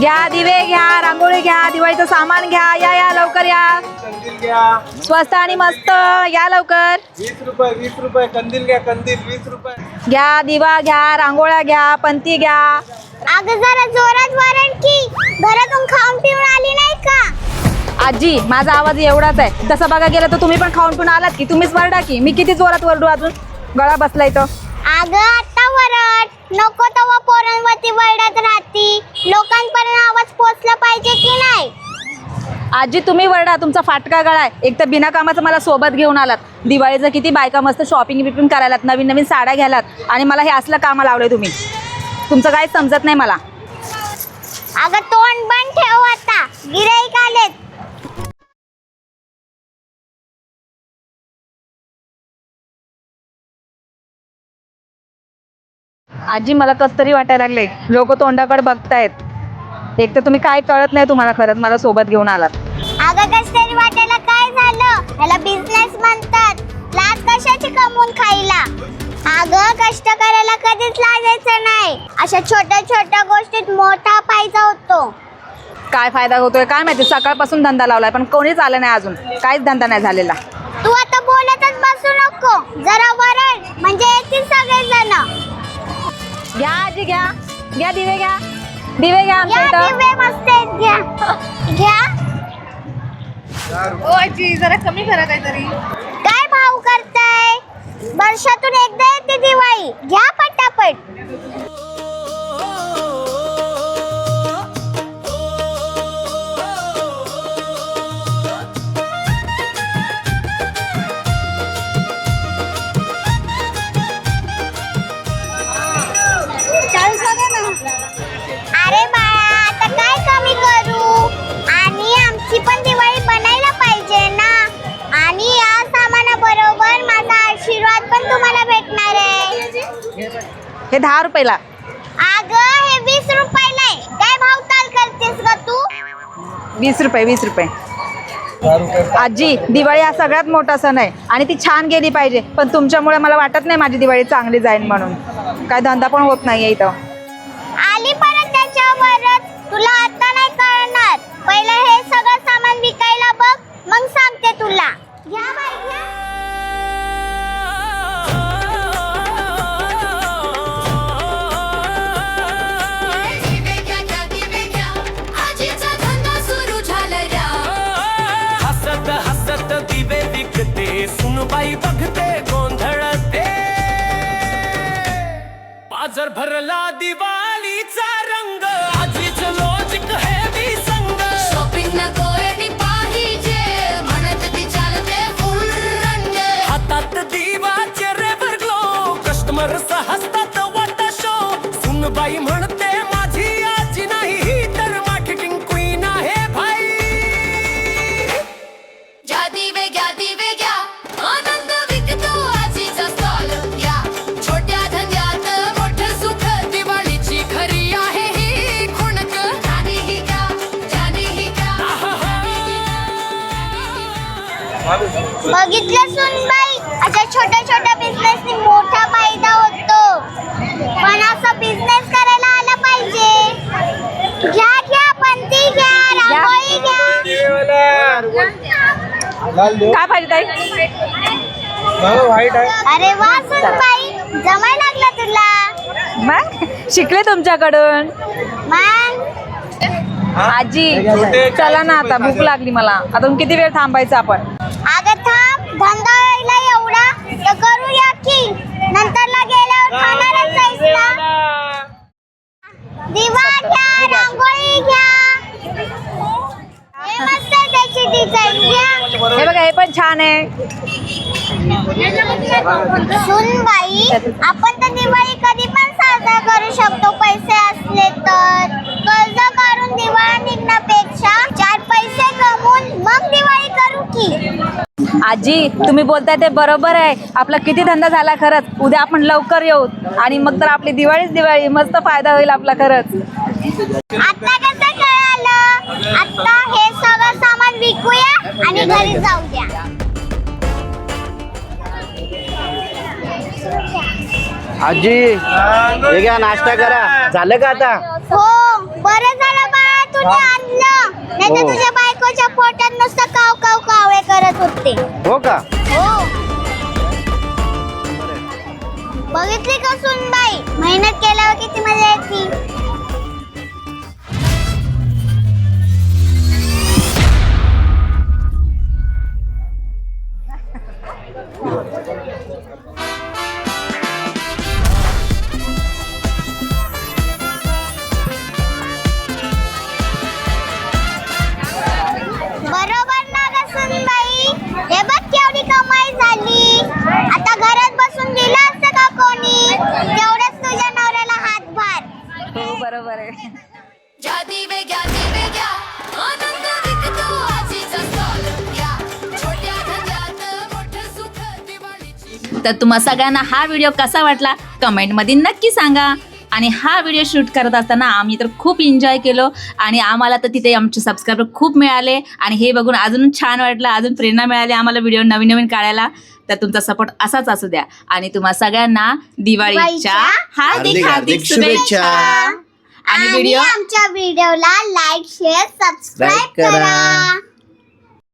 घ्या दिवे घ्या रांगोळी घ्या दिवाळीचं सामान घ्या या या लवकर या. कंदील घ्या. स्वस्त आणि मस्त या लवकर. वीस रुपये वीस रुपये कंदील घ्या कंदील वीस रुपये. घ्या दिवा घ्या रांगोळ्या घ्या पंती घ्या. अगं जरा जोरात वरण की घरातून खाऊन पिऊन आली नाही का? आजी माझा आवाज एवढाच आहे. तसं बघा गेलं तर तुम्ही पण खाऊन पिऊन आलात की तुम्हीच वरडा की. मी किती जोरात वरडू अजून? गळा बसला इथं अगं आता वरड. नको तेव्हा पोरांवरती वरडत राहती. लोकांपर्यंत आवाज पोचला पाहिजे की नाही? आजी तुम्ही वरडा तुमचा फाटका गळा आहे एक तर बिना कामाचं मला सोबत घेऊन आलात. दिवाळीचं किती बायका मस्त शॉपिंग बिपिंग करायलात नवीन नवीन साड्या घ्यायलात. आणि मला हे असलं कामं लावलंय तुम्ही. तुमचं काहीच समजत नाही मला. अगं तोंड बंद ठेव आता. गिराईक आलेत. आजी मला कस तरी वाटायला लागले. लोक तोंडाकडे बघतायत. एक तर तुम्ही काय कळत नाही तुम्हाला खरंच मला सोबत घेऊन आलात. अगं कस तरी वाटायला काय झालं? याला बिझनेस म्हणतात. लाज कशाची कमवून खायला? अगं कष्ट करायला कधीच लाजायचं नाही. अशा छोट्या छोट्या गोष्टीत मोठा फायदा होतो. काय फायदा होतोय? काय माहिती सकाळपासून धंदा लावलाय पण कोणीच आलं नाही अजून. काहीच धंदा नाही झालेला. तू आता बोलतच बसू नको. जरा वरड म्हणजे येतील सगळेजण. घ्या आजी घ्या. घ्या दिवे घ्या. दिवे घ्या आमच्या या इथं. दिवे मस्त आहेत घ्या. घ्या. जरा कमी करा काहीतरी. काय भाव करताय? वर्षातून एकदा येते दिवाळी. घ्या पटापट. आमची पण दिवाळी बनायला पाहिजे ना? आणि या सामानाबरोबर माझा आशीर्वाद पण तुम्हाला भेटणार आहे. हे दहा रुपयाला. अगं हे वीस रुपयाला आहे. काय भाव ताल करतेस ग तू? वीस रुपये वीस रुपये. आजी दिवाळी हा सगळ्यात मोठा सण आहे. आणि ती छान गेली पाहिजे. पण तुमच्यामुळे मला वाटत नाही माझी दिवाळी चांगली जाईल म्हणून. काय धंदा पण होत नाहीये इथं. सुनबाई बघते गोंधळते. बाजार भरला दिवाळीचा रंग आजीच लॉजिक हेवी संग. शॉपिंग नको आणि पाहिजे म्हणत ती चालते फुल रंग. हातात दिवाचे रेवर ग्लो कस्टमर हसतात वाटा शो सुनबाई म्हणते माझी आजी नाही ही तर मार्केटिंग क्वीन आहे भाई. दिवे दिवे बघितलं सुनबाई. अशा छोट्या छोट्या बिझनेसनी मोठा फायदा होतो. पण असं बिझनेस करायला आला पाहिजे. घ्या घ्या पंती घ्या रांगोळी घ्या. काय पाहिजे ताई? आहे. अरे वा सुनबाई. जमाय लागला तुला. मग? शिकले तुमच्याकडून? मग? आजी चला ना आता भूक लागली मला. अजून किती वेळ थांबायचं आपण? धंदा व्हायला एवढा? तर करूया की. नंतरला गेल्यावर खाणारच आहेस ना दिवा घ्या रांगोळी घ्या. हे मस्त आहे त्याची डिझाईन घ्या. हे बघा हे पण छान आहे. सुनबाई आपण तर दिवाळी कधी पण साजरा करू शकतो. पैसे असले तर. कर्ज काढून दिवाळी निघण्यापेक्षा चार पैसे कमवून मग दिवाळी करू की आजी तुम्ही बोलताय ते बरोबर आहे. आपला किती धंदा झाला खरंच. उद्या आपण लवकर येऊ. आणि मग तर आपली दिवाळीच दिवाळी. मस्त फायदा होईल आपला खरंच. आता कसं कळालं? आता हे सगळं सामान विकूया आणि घरी जाऊ द्या. आजी हे घ्या नाश्ता करा. झालं का आता? हो बरं झालं बा सासूने आणलं. नाही तर हो. तुझ्या बायकोच्या पोटात नुसतं काव काव कावे करत होते. हो का? हो. बघितली का सुनबाई? मेहनत केल्यावर किती मजा येते? तर तुम्हा सगळ्यांना हा व्हिडिओ कसा वाटला? कमेंटमध्ये नक्की सांगा. आणि हा व्हिडिओ शूट करत असताना आम्ही तर खूप एन्जॉय केलो. आणि आम्हाला तर तिथे आमचे सबस्क्रायबर खूप मिळाले. आणि हे बघून अजून छान वाटलं अजून प्रेरणा मिळाली आम्हाला व्हिडिओ नवीन नवीन काढायला. तर तुमचा सपोर्ट असाच असू द्या. आणि तुम्हा सगळ्यांना दिवाळीच्या हार्दिक हार्दिक. शुभेच्छा. आणि आणि व्हिडिओ आमच्या व्हिडिओला लाईक शेअर सबस्क्राईब Like करा. करा